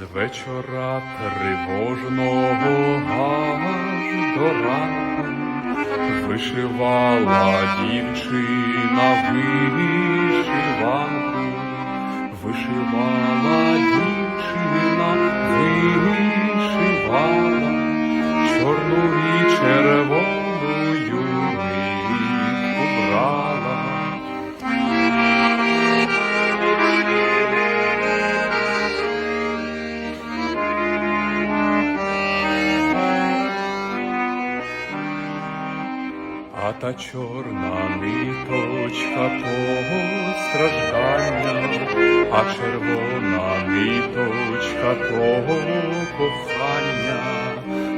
вечора тривожного аж до ранку вишивала дівчина вишиванку, вишивала дівчина, вишивала чорну А та чорна ниточка того страждання, а червона ниточка того кохання,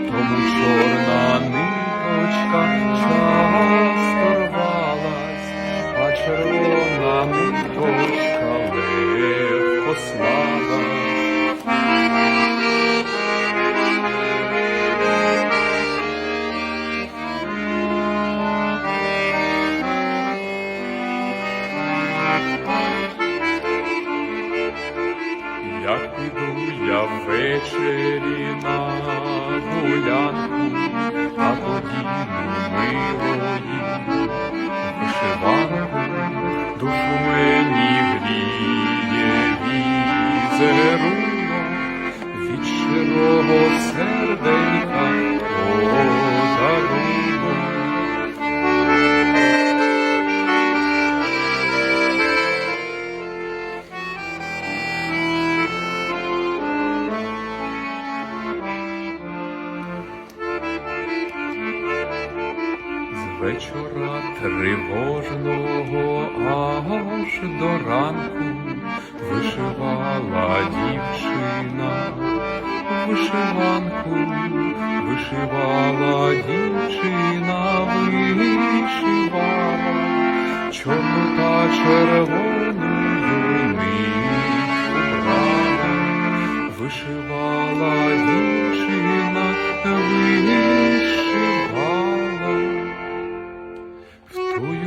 тому чорна ниточка часто рвалась, а червона ниточка легко слала. Ввечері на гулянку, а тоді милої вишиванку, душу мені гріє візерунок, від щирого серденька вечора тривожного аж до ранку вишивала дівчина, вишиванку, вишивала дівчина, вишивала чорно та червону Who you